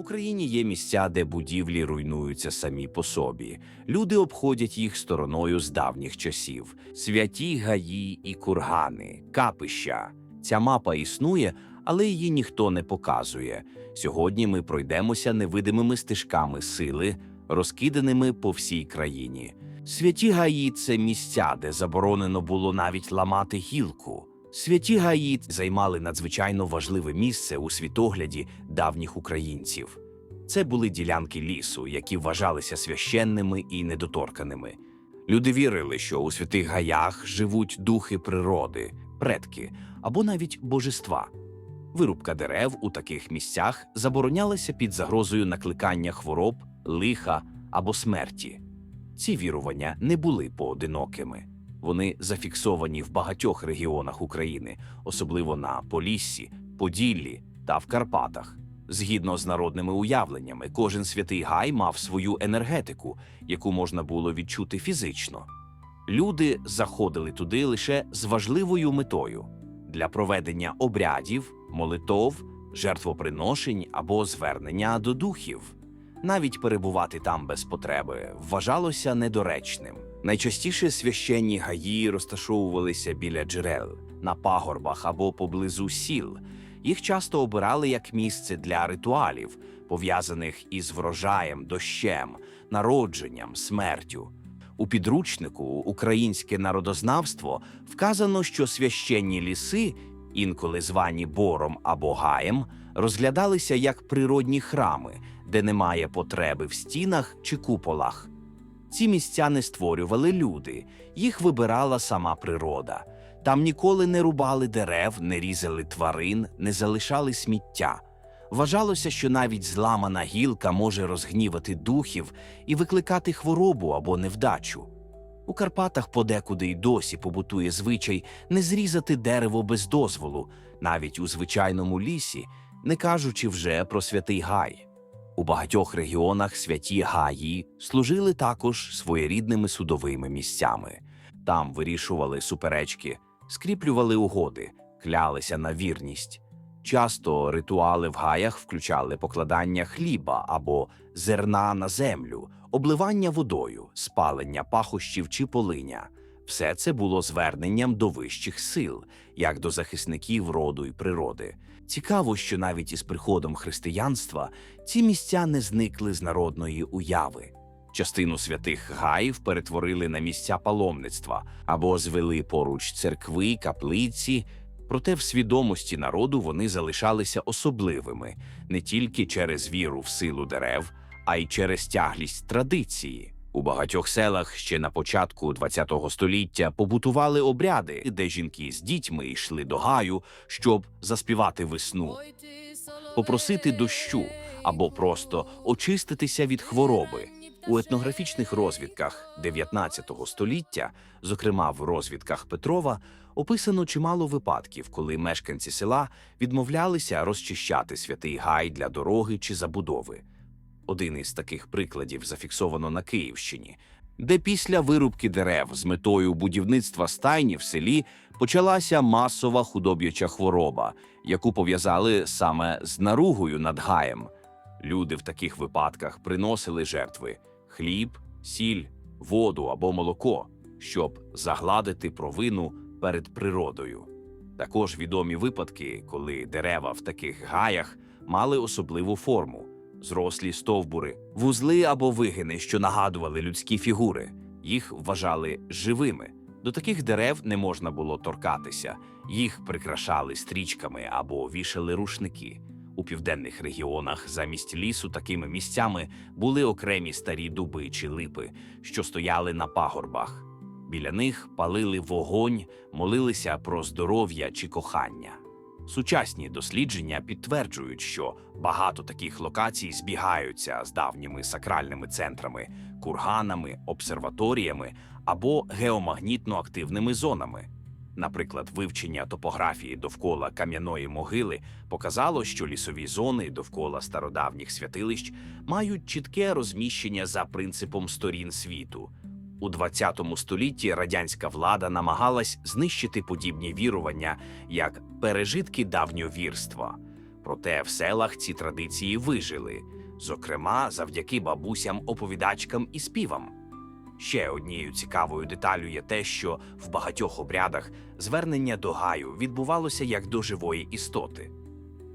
В Україні є місця, де будівлі руйнуються самі по собі. Люди обходять їх стороною з давніх часів. Святі гаї і кургани, капища. Ця мапа існує, але її ніхто не показує. Сьогодні ми пройдемося невидимими стежками сили, розкиданими по всій країні. Святі гаї це місця, де заборонено було навіть ламати гілку. Святі гаї займали надзвичайно важливе місце у світогляді давніх українців. Це були ділянки лісу, які вважалися священними і недоторканими. Люди вірили, що у святих гаях живуть духи природи, предки або навіть божества. Вирубка дерев у таких місцях заборонялася під загрозою накликання хвороб, лиха або смерті. Ці вірування не були поодинокими. Вони зафіксовані в багатьох регіонах України, особливо на Поліссі, Поділлі та в Карпатах. Згідно з народними уявленнями, кожен святий гай мав свою енергетику, яку можна було відчути фізично. Люди заходили туди лише з важливою метою для проведення обрядів, молитов, жертвоприношень або звернення до духів. Навіть перебувати там без потреби вважалося недоречним. Найчастіше священні гаї розташовувалися біля джерел, на пагорбах або поблизу сіл. Їх часто обирали як місце для ритуалів, пов'язаних із врожаєм, дощем, народженням, смертю. У підручнику Українське народознавство вказано, що священні ліси, інколи звані бором або гаєм, розглядалися як природні храми, де немає потреби в стінах чи куполах. Ці місця не створювали люди, їх вибирала сама природа. Там ніколи не рубали дерев, не різали тварин, не залишали сміття. Вважалося, що навіть зламана гілка може розгнівати духів і викликати хворобу або невдачу. У Карпатах подекуди й досі побутує звичай не зрізати дерево без дозволу, навіть у звичайному лісі, не кажучи вже про святий гай. У багатьох регіонах святі гаї служили також своєрідними судовими місцями. Там вирішували суперечки, скріплювали угоди, клялися на вірність. Часто ритуали в гаях включали покладання хліба або зерна на землю, обливання водою, спалення пахощів чи полиня. Все це було зверненням до вищих сил, як до захисників роду і природи. Цікаво, що навіть із приходом християнства ці місця не зникли з народної уяви. Частину святих гаїв перетворили на місця паломництва або звели поруч церкви, каплиці. Проте в свідомості народу вони залишалися особливими не тільки через віру в силу дерев, а й через тяглість традиції. У багатьох селах ще на початку ХХ століття побутували обряди, де жінки з дітьми йшли до гаю, щоб заспівати весну, попросити дощу або просто очиститися від хвороби. У етнографічних розвідках 19 століття, зокрема в розвідках Петрова, описано чимало випадків, коли мешканці села відмовлялися розчищати святий гай для дороги чи забудови. Один із таких прикладів зафіксовано на Київщині, де після вирубки дерев з метою будівництва стайні в селі почалася масова худоб'яча хвороба, яку пов'язали саме з наругою над гаєм. Люди в таких випадках приносили жертви хліб, сіль, воду або молоко, щоб загладити провину перед природою. Також відомі випадки, коли дерева в таких гаях мали особливу форму зрослі стовбури, вузли або вигини, що нагадували людські фігури. Їх вважали живими. До таких дерев не можна було торкатися, їх прикрашали стрічками або вішали рушники. У південних регіонах замість лісу такими місцями були окремі старі дуби чи липи, що стояли на пагорбах. Біля них палили вогонь, молилися про здоров'я чи кохання. Сучасні дослідження підтверджують, що багато таких локацій збігаються з давніми сакральними центрами, курганами, обсерваторіями або геомагнітно активними зонами. Наприклад, вивчення топографії довкола кам'яної могили показало, що лісові зони довкола стародавніх святилищ мають чітке розміщення за принципом сторін світу. У 20 столітті радянська влада намагалась знищити подібні вірування як пережитки давньовірства. Проте в селах ці традиції вижили, зокрема завдяки бабусям-оповідачкам і співам. Ще однією цікавою деталю є те, що в багатьох обрядах звернення до гаю відбувалося як до живої істоти.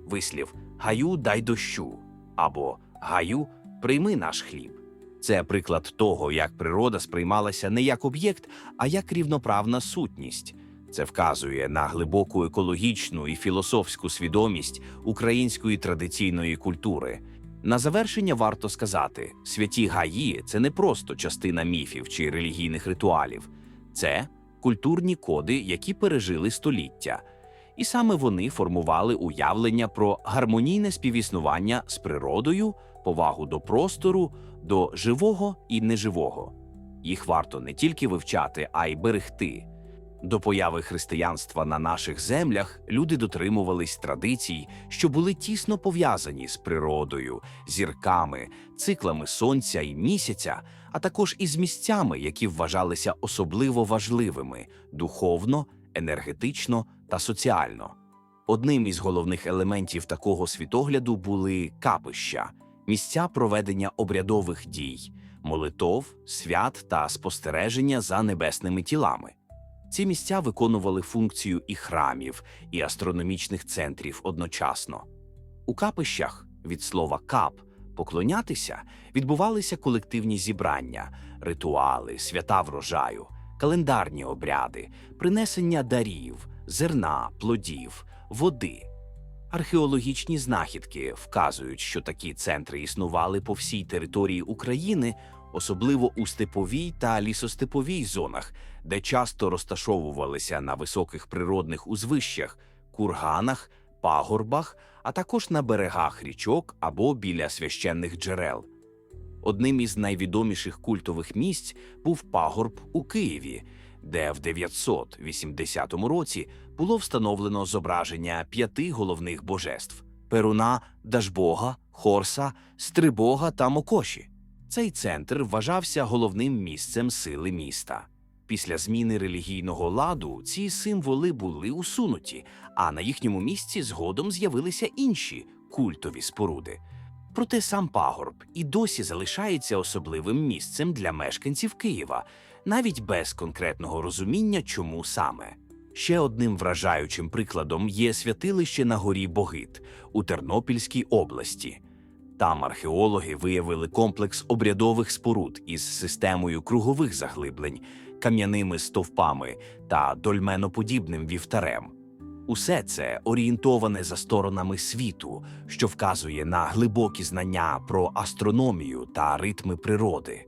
Вислів гаю дай дощу або гаю прийми наш хліб. Це приклад того, як природа сприймалася не як об'єкт, а як рівноправна сутність. Це вказує на глибоку екологічну і філософську свідомість української традиційної культури. На завершення варто сказати: святі гаї це не просто частина міфів чи релігійних ритуалів, це культурні коди, які пережили століття. І саме вони формували уявлення про гармонійне співіснування з природою, повагу до простору, до живого і неживого. Їх варто не тільки вивчати, а й берегти. До появи християнства на наших землях люди дотримувались традицій, що були тісно пов'язані з природою, зірками, циклами сонця і місяця, а також із місцями, які вважалися особливо важливими духовно, енергетично та соціально. Одним із головних елементів такого світогляду були капища, місця проведення обрядових дій, молитов, свят та спостереження за небесними тілами. Ці місця виконували функцію і храмів, і астрономічних центрів одночасно. У капищах від слова кап поклонятися відбувалися колективні зібрання, ритуали, свята врожаю, календарні обряди, принесення дарів, зерна, плодів, води. Археологічні знахідки вказують, що такі центри існували по всій території України, особливо у степовій та лісостеповій зонах, де часто розташовувалися на високих природних узвищах, курганах, пагорбах, а також на берегах річок або біля священних джерел. Одним із найвідоміших культових місць був пагорб у Києві, де в 980 році було встановлено зображення п'яти головних божеств Перуна, Дажбога, Хорса, Стрибога та Мокоші. Цей центр вважався головним місцем сили міста. Після зміни релігійного ладу ці символи були усунуті, а на їхньому місці згодом з'явилися інші культові споруди. Проте сам пагорб і досі залишається особливим місцем для мешканців Києва, навіть без конкретного розуміння, чому саме. Ще одним вражаючим прикладом є святилище на горі Богит у Тернопільській області. Там археологи виявили комплекс обрядових споруд із системою кругових заглиблень, кам'яними стовпами та дольменоподібним вівтарем. Усе це орієнтоване за сторонами світу, що вказує на глибокі знання про астрономію та ритми природи.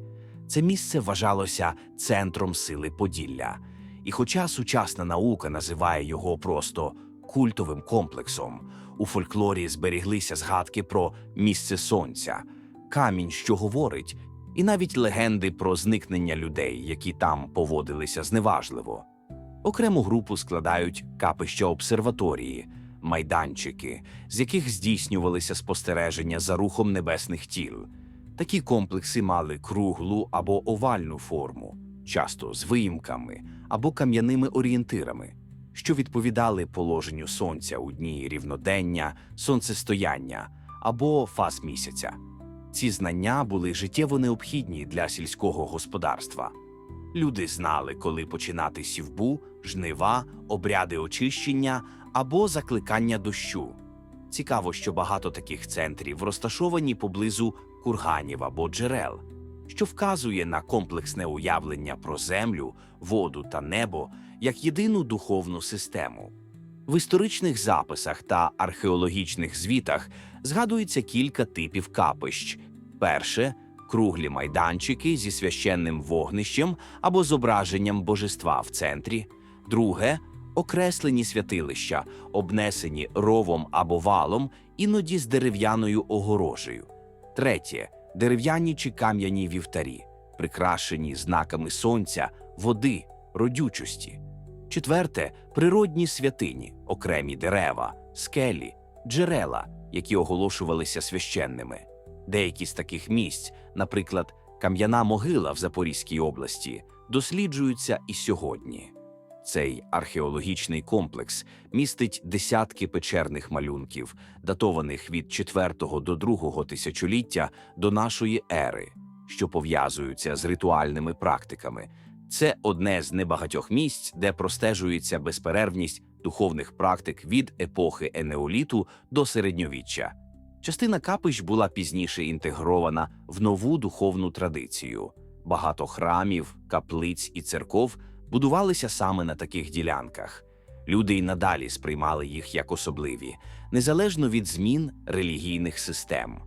Це місце вважалося центром сили Поділля. І хоча сучасна наука називає його просто культовим комплексом, у фольклорі зберіглися згадки про місце сонця, камінь, що говорить, і навіть легенди про зникнення людей, які там поводилися зневажливо. Окрему групу складають капища обсерваторії, майданчики, з яких здійснювалися спостереження за рухом небесних тіл. Такі комплекси мали круглу або овальну форму, часто з виїмками або кам'яними орієнтирами, що відповідали положенню сонця у дні рівнодення, сонцестояння або фаз місяця. Ці знання були життєво необхідні для сільського господарства. Люди знали, коли починати сівбу, жнива, обряди очищення або закликання дощу. Цікаво, що багато таких центрів розташовані поблизу курганів або джерел, що вказує на комплексне уявлення про землю, воду та небо як єдину духовну систему. В історичних записах та археологічних звітах згадується кілька типів капищ. Перше круглі майданчики зі священним вогнищем або зображенням божества в центрі. Друге окреслені святилища, обнесені ровом або валом, іноді з дерев'яною огорожею. Третє дерев'яні чи кам'яні вівтарі, прикрашені знаками сонця, води, родючості. Четверте природні святині, окремі дерева, скелі, джерела, які оголошувалися священними. Деякі з таких місць, наприклад, кам'яна могила в Запорізькій області, досліджуються і сьогодні. Цей археологічний комплекс містить десятки печерних малюнків, датованих від 4 до 2 тисячоліття до нашої ери, що пов'язуються з ритуальними практиками. Це одне з небагатьох місць, де простежується безперервність духовних практик від епохи енеоліту до середньовіччя. Частина капищ була пізніше інтегрована в нову духовну традицію. Багато храмів, каплиць і церков будувалися саме на таких ділянках. Люди й надалі сприймали їх як особливі, незалежно від змін релігійних систем.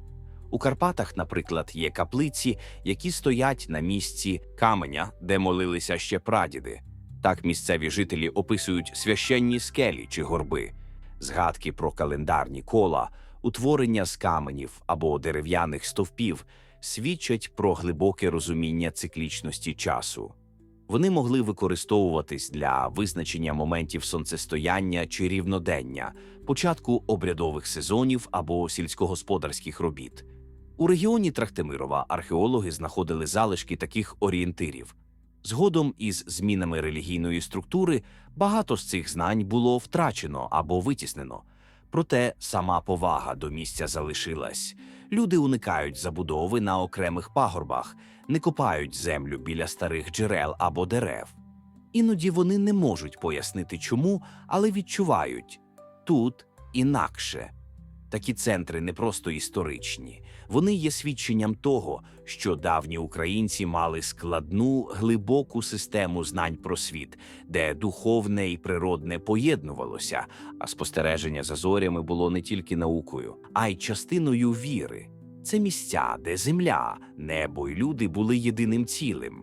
У Карпатах, наприклад, є каплиці, які стоять на місці каменя, де молилися ще прадіди. Так місцеві жителі описують священні скелі чи горби, згадки про календарні кола, утворення з каменів або дерев'яних стовпів свідчать про глибоке розуміння циклічності часу. Вони могли використовуватись для визначення моментів сонцестояння чи рівнодення, початку обрядових сезонів або сільськогосподарських робіт. У регіоні Трахтимирова археологи знаходили залишки таких орієнтирів. Згодом із змінами релігійної структури багато з цих знань було втрачено або витіснено. Проте сама повага до місця залишилась. Люди уникають забудови на окремих пагорбах, не копають землю біля старих джерел або дерев. Іноді вони не можуть пояснити чому, але відчувають тут інакше. Такі центри не просто історичні, вони є свідченням того, що давні українці мали складну, глибоку систему знань про світ, де духовне і природне поєднувалося, а спостереження за зорями було не тільки наукою, а й частиною віри. Це місця, де земля, небо й люди були єдиним цілим.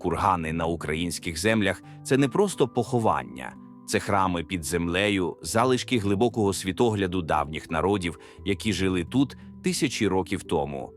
Кургани на українських землях це не просто поховання. Це храми під землею, залишки глибокого світогляду давніх народів, які жили тут тисячі років тому.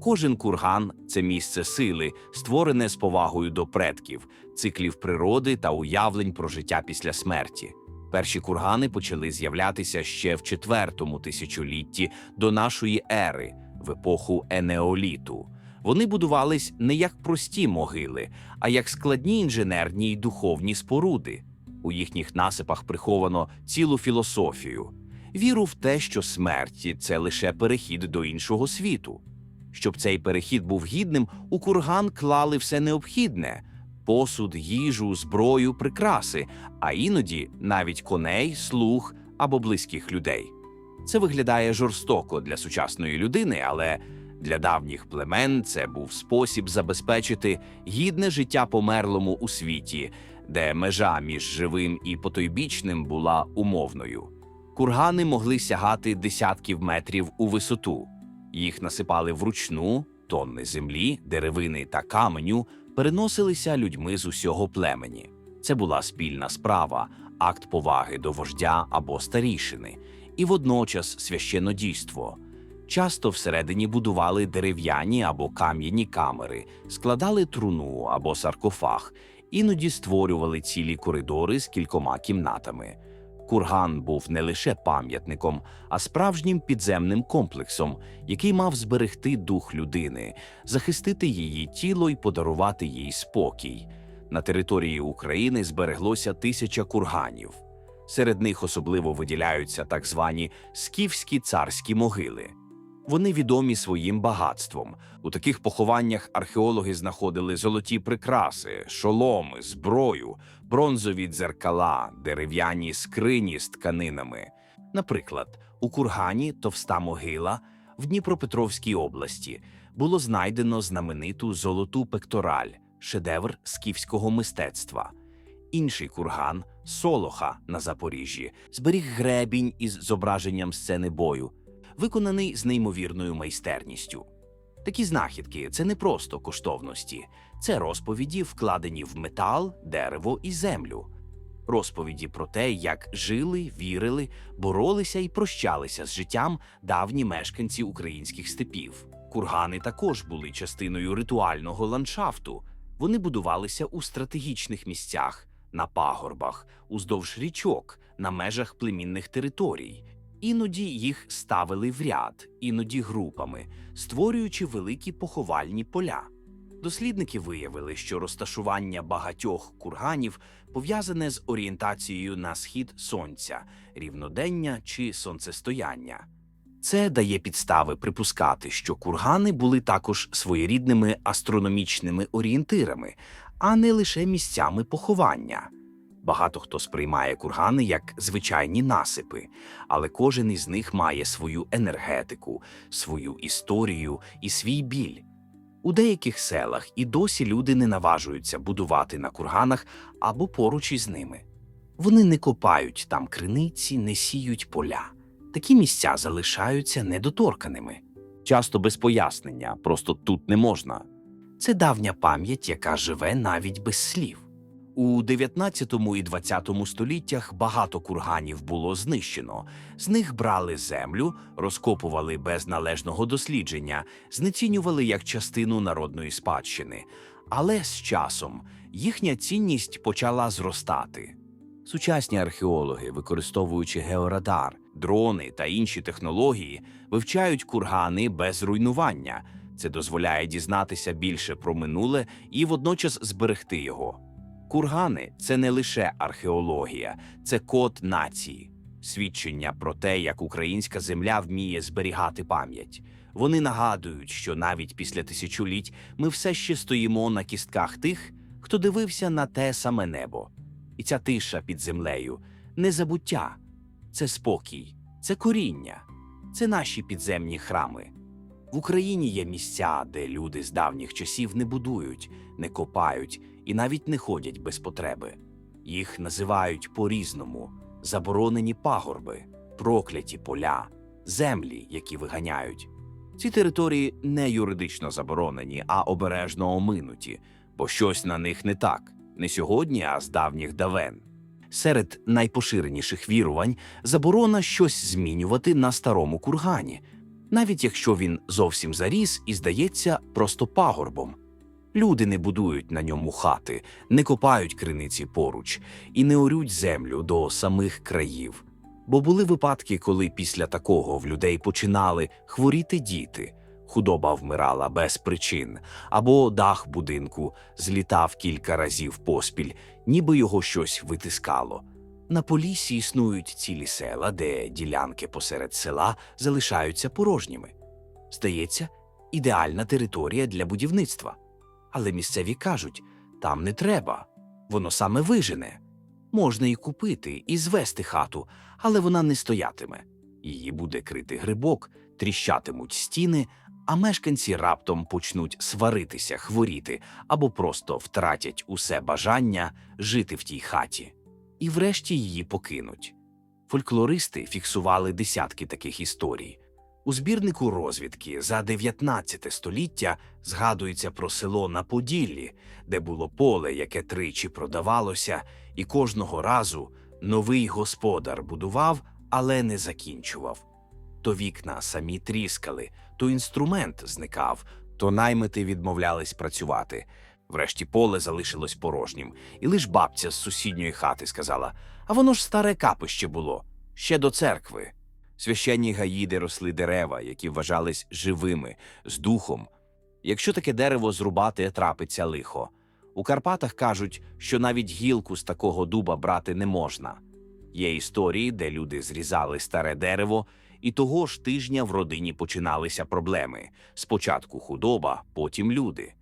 Кожен курган це місце сили, створене з повагою до предків, циклів природи та уявлень про життя після смерті. Перші кургани почали з'являтися ще в четвертому тисячолітті до нашої ери, в епоху енеоліту. Вони будувались не як прості могили, а як складні інженерні й духовні споруди. У їхніх насипах приховано цілу філософію, віру в те, що смерті це лише перехід до іншого світу. Щоб цей перехід був гідним, у курган клали все необхідне: посуд, їжу, зброю, прикраси, а іноді навіть коней, слуг або близьких людей. Це виглядає жорстоко для сучасної людини, але для давніх племен це був спосіб забезпечити гідне життя померлому у світі, де межа між живим і потойбічним була умовною. Кургани могли сягати десятків метрів у висоту. Їх насипали вручну, тонни землі, деревини та каменю переносилися людьми з усього племені. Це була спільна справа, акт поваги до вождя або старішини, і водночас священнодійство. Часто всередині будували дерев'яні або кам'яні камери, складали труну або саркофаг, іноді створювали цілі коридори з кількома кімнатами. Курган був не лише пам'ятником, а справжнім підземним комплексом, який мав зберегти дух людини, захистити її тіло і подарувати їй спокій. На території України збереглося тисяча курганів. Серед них особливо виділяються так звані скіфські царські могили. Вони відомі своїм багатством. У таких похованнях археологи знаходили золоті прикраси, шоломи, зброю, бронзові дзеркала, дерев'яні скрині з тканинами. Наприклад, у кургані товста могила в Дніпропетровській області було знайдено знамениту золоту пектораль, шедевр скіфського мистецтва. Інший курган Солоха на Запоріжжі зберіг гребінь із зображенням сцени бою, виконаний з неймовірною майстерністю. Такі знахідки це не просто коштовності, це розповіді, вкладені в метал, дерево і землю. Розповіді про те, як жили, вірили, боролися і прощалися з життям давні мешканці українських степів. Кургани також були частиною ритуального ландшафту. Вони будувалися у стратегічних місцях, на пагорбах, уздовж річок, на межах племінних територій. Іноді їх ставили в ряд, іноді групами, створюючи великі поховальні поля. Дослідники виявили, що розташування багатьох курганів пов'язане з орієнтацією на схід сонця, рівнодення чи сонцестояння. Це дає підстави припускати, що кургани були також своєрідними астрономічними орієнтирами, а не лише місцями поховання. Багато хто сприймає кургани як звичайні насипи, але кожен із них має свою енергетику, свою історію і свій біль. У деяких селах і досі люди не наважуються будувати на курганах або поруч із ними. Вони не копають там криниці, не сіють поля. Такі місця залишаються недоторканими. Часто без пояснення, просто тут не можна. Це давня пам'ять, яка живе навіть без слів. У 19 і 20 століттях багато курганів було знищено. З них брали землю, розкопували без належного дослідження, знецінювали як частину народної спадщини. Але з часом їхня цінність почала зростати. Сучасні археологи, використовуючи георадар, дрони та інші технології, вивчають кургани без руйнування. Це дозволяє дізнатися більше про минуле і водночас зберегти його. Кургани це не лише археологія, це код нації, свідчення про те, як українська земля вміє зберігати пам'ять. Вони нагадують, що навіть після тисячоліть ми все ще стоїмо на кістках тих, хто дивився на те саме небо. І ця тиша під землею не забуття, це спокій, це коріння, це наші підземні храми. В Україні є місця, де люди з давніх часів не будують, не копають і навіть не ходять без потреби. Їх називають по-різному заборонені пагорби, прокляті поля, землі, які виганяють. Ці території не юридично заборонені, а обережно оминуті, бо щось на них не так, не сьогодні, а з давніх давен. Серед найпоширеніших вірувань заборона щось змінювати на старому кургані, навіть якщо він зовсім заріс і здається просто пагорбом. Люди не будують на ньому хати, не копають криниці поруч і не орють землю до самих країв. Бо були випадки, коли після такого в людей починали хворіти діти, худоба вмирала без причин, або дах будинку злітав кілька разів поспіль, ніби його щось витискало. На полісі існують цілі села, де ділянки посеред села залишаються порожніми. Здається, ідеальна територія для будівництва. Але місцеві кажуть, там не треба, воно саме вижене. Можна і купити, і звести хату, але вона не стоятиме. Її буде крити грибок, тріщатимуть стіни, а мешканці раптом почнуть сваритися, хворіти або просто втратять усе бажання жити в тій хаті. І врешті її покинуть. Фольклористи фіксували десятки таких історій. У збірнику розвідки за 19 століття згадується про село на Поділлі, де було поле, яке тричі продавалося, і кожного разу новий господар будував, але не закінчував. То вікна самі тріскали, то інструмент зникав, то наймити відмовлялись працювати. Врешті поле залишилось порожнім, і лиш бабця з сусідньої хати сказала: А воно ж старе капище було, ще до церкви. Священні гаї, де росли дерева, які вважались живими, з духом. Якщо таке дерево зрубати, трапиться лихо. У Карпатах кажуть, що навіть гілку з такого дуба брати не можна. Є історії, де люди зрізали старе дерево, і того ж тижня в родині починалися проблеми: спочатку худоба, потім люди.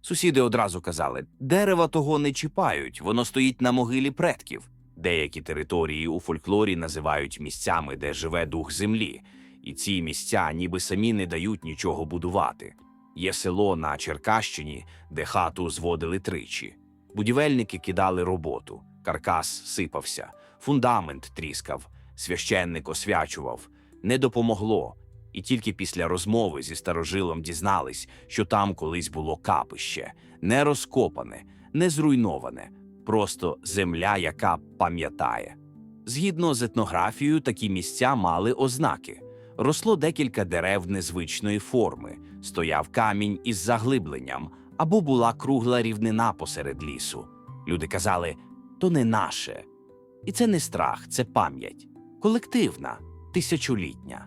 Сусіди одразу казали: дерева того не чіпають, воно стоїть на могилі предків. Деякі території у фольклорі називають місцями, де живе дух землі, і ці місця ніби самі не дають нічого будувати. Є село на Черкащині, де хату зводили тричі. Будівельники кидали роботу, каркас сипався, фундамент тріскав, священник освячував, не допомогло. І тільки після розмови зі старожилом дізнались, що там колись було капище, не розкопане, не зруйноване, просто земля, яка пам'ятає. Згідно з етнографією, такі місця мали ознаки. Росло декілька дерев незвичної форми, стояв камінь із заглибленням, або була кругла рівнина посеред лісу. Люди казали, то не наше. І це не страх, це пам'ять, колективна, тисячолітня.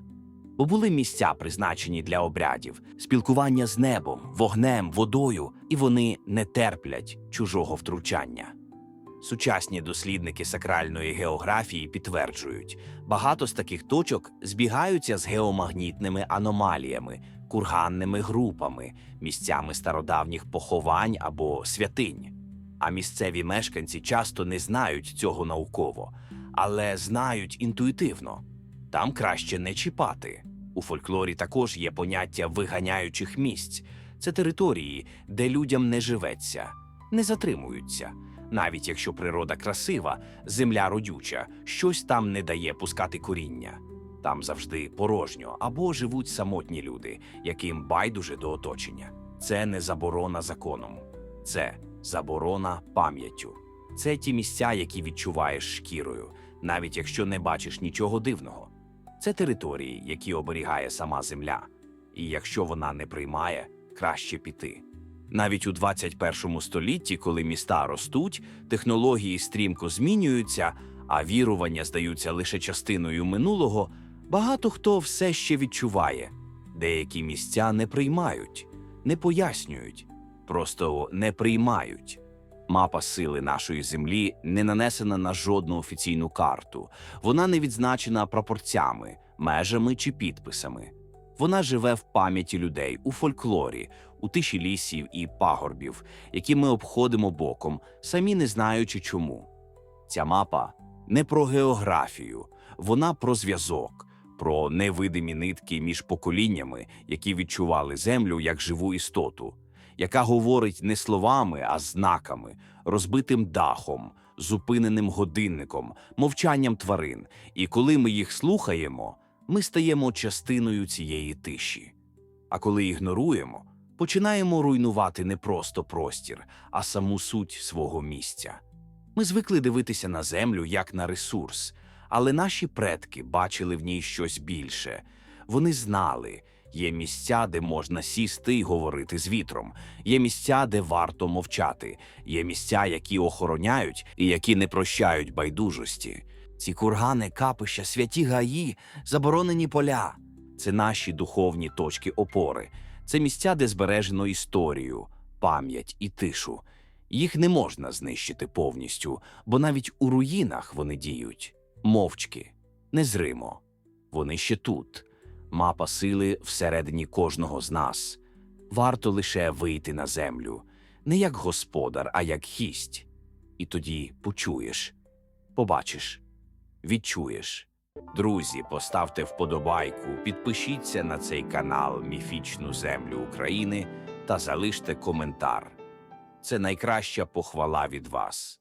бо були місця, призначені для обрядів, спілкування з небом, вогнем, водою, і вони не терплять чужого втручання. Сучасні дослідники сакральної географії підтверджують, багато з таких точок збігаються з геомагнітними аномаліями, курганними групами, місцями стародавніх поховань або святинь. А місцеві мешканці часто не знають цього науково, але знають інтуїтивно. Там краще не чіпати. У фольклорі також є поняття виганяючих місць. Це території, де людям не живеться, не затримуються. Навіть якщо природа красива, земля родюча, щось там не дає пускати коріння. Там завжди порожньо або живуть самотні люди, яким байдуже до оточення. Це не заборона законом, це заборона пам'яттю. Це ті місця, які відчуваєш шкірою, навіть якщо не бачиш нічого дивного. Це території, які оберігає сама земля. І якщо вона не приймає, краще піти. Навіть у 21 столітті, коли міста ростуть, технології стрімко змінюються, а вірування здаються лише частиною минулого, багато хто все ще відчуває. Деякі місця не приймають, не пояснюють, просто не приймають. Мапа сили нашої землі не нанесена на жодну офіційну карту. Вона не відзначена пропорцями, межами чи підписами. Вона живе в пам'яті людей у фольклорі, у тиші лісів і пагорбів, які ми обходимо боком, самі не знаючи чому. Ця мапа не про географію, вона про зв'язок, про невидимі нитки між поколіннями, які відчували землю як живу істоту, яка говорить не словами, а знаками, розбитим дахом, зупиненим годинником, мовчанням тварин. І коли ми їх слухаємо, ми стаємо частиною цієї тиші. А коли ігноруємо, починаємо руйнувати не просто простір, а саму суть свого місця. Ми звикли дивитися на землю як на ресурс, але наші предки бачили в ній щось більше. Вони знали, є місця, де можна сісти і говорити з вітром, є місця, де варто мовчати, є місця, які охороняють і які не прощають байдужості. Ці кургани, капища, святі гаї, заборонені поля. Це наші духовні точки опори. Це місця, де збережено історію, пам'ять і тишу. Їх не можна знищити повністю, бо навіть у руїнах вони діють мовчки, незримо. Вони ще тут. Мапа сили всередині кожного з нас. Варто лише вийти на землю, не як господар, а як гість. І тоді почуєш, побачиш, відчуєш. Друзі, поставте вподобайку, підпишіться на цей канал Міфічну Землю України та залиште коментар. Це найкраща похвала від вас.